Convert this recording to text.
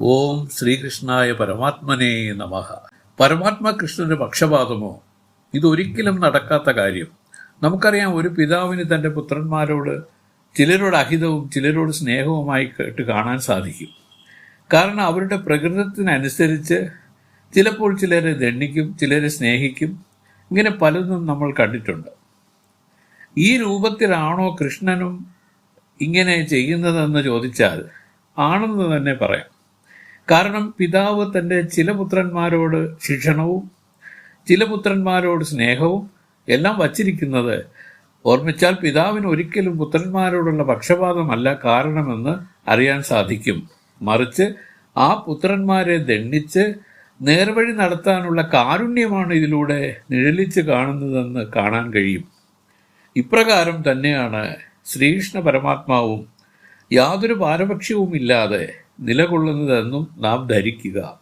ഓം ശ്രീകൃഷ്ണായ പരമാത്മനേ നമഃ. പരമാത്മ കൃഷ്ണന്റെ പക്ഷപാതമോ? ഇതൊരിക്കലും നടക്കാത്ത കാര്യം. നമുക്കറിയാം ഒരു പിതാവിന് തന്റെ പുത്രന്മാരോട് ചിലരോട് അഹിതവും ചിലരോട് സ്നേഹവുമായി കേട്ട് കാണാൻ സാധിക്കും. കാരണം അവരുടെ പ്രകൃതത്തിനനുസരിച്ച് ചിലപ്പോൾ ചിലരെ ദണ്ഡിക്കും ചിലരെ സ്നേഹിക്കും. ഇങ്ങനെ പലതും നമ്മൾ കണ്ടിട്ടുണ്ട്. ഈ രൂപത്തിലാണോ കൃഷ്ണനും ഇങ്ങനെ ചെയ്യുന്നതെന്ന് ചോദിച്ചാൽ ആണെന്ന് തന്നെ പറയാം. കാരണം പിതാവ് തന്റെ ചില പുത്രന്മാരോട് ശിക്ഷണവും ചില പുത്രന്മാരോട് സ്നേഹവും എല്ലാം വച്ചിരിക്കുന്നത് ഓർമ്മിച്ചാൽ പിതാവിന് ഒരിക്കലും പുത്രന്മാരോടുള്ള പക്ഷപാതമല്ല കാരണമെന്ന് അറിയാൻ സാധിക്കും. മറിച്ച് ആ പുത്രന്മാരെ ദണ്ഡിച്ച് നേർവഴി നടത്താനുള്ള കാരുണ്യമാണ് ഇതിലൂടെ നിഴലിച്ച് കാണുന്നതെന്ന് കാണാൻ കഴിയും. ഇപ്രകാരം തന്നെയാണ് ശ്രീകൃഷ്ണ പരമാത്മാവും യാതൊരു പാരപക്ഷ്യവുമില്ലാതെ നിലകൊള്ളുന്നതെന്നും നാം ധരിക്കുക.